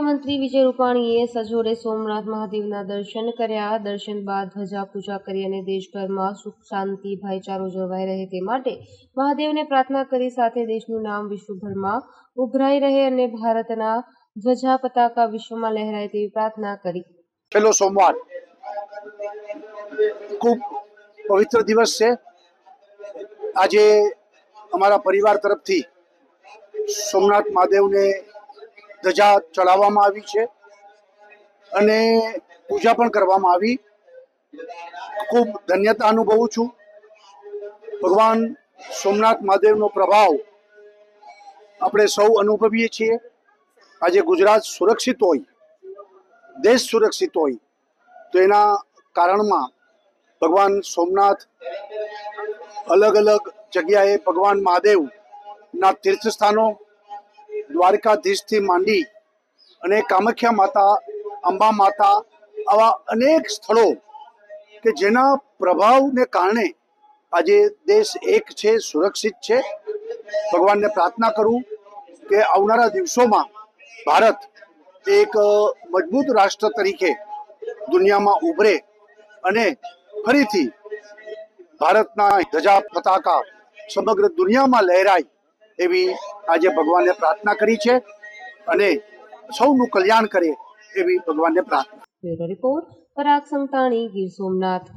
મુખ્યમંત્રી વિજય રૂપાણીએ સજોડે સોમનાથ મહાદેવના દર્શન કર્યા. દર્શન બાદ ધજા પૂજા કરી અને દેશભરમાં સુખ, શાંતિ, ભાઈચારો જળવાઈ રહે તે માટે મહાદેવને પ્રાર્થના કરી સાથે દેશનું નામ વિશ્વભરમાં ઉભરાઈ રહે અને ભારતના ધ્વજા પતાકા વિશ્વમાં લહેરાય તેવી પ્રાર્થના કરી. છેલ્લો સોમવાર ખૂબ પવિત્ર દિવસ છે. આજે અમારા પરિવાર તરફથી સોમનાથ મહાદેવને ધજા ચડાવવામાં આવી છે અને પૂજા પણ કરવામાં આવી. ખૂબ ધન્યતા અનુભવું છું. ભગવાન સોમનાથ મહાદેવનો પ્રભાવ આપણે સૌ અનુભવીએ છીએ. આજે ગુજરાત સુરક્ષિત હોય, દેશ સુરક્ષિત હોય, તો એના કારણમાં ભગવાન સોમનાથ અલગ અલગ જગ્યાએ ભગવાન મહાદેવના તીર્થસ્થાનો દ્વારકાધીશથી માંડી અને કામાખ્યા માતા, અંબા માતા આવા અનેક સ્થળો કે જેના પ્રભાવને કારણે આજે દેશ એક છે, સુરક્ષિત છે. ભગવાનને પ્રાર્થના કરું કે આવનારા દિવસોમાં ભારત એક મજબૂત રાષ્ટ્ર તરીકે દુનિયામાં ઉભરે અને ફરીથી ભારતના ધજા પતાકા સમગ્ર દુનિયામાં લહેરાય. એવી આજે ભગવાનને પ્રાર્થના કરી છે અને સૌનું કલ્યાણ કરે એવી ભગવાનને પ્રાર્થના. રિપોર્ટ, પરાગ સંતાણી, ગીર સોમનાથ.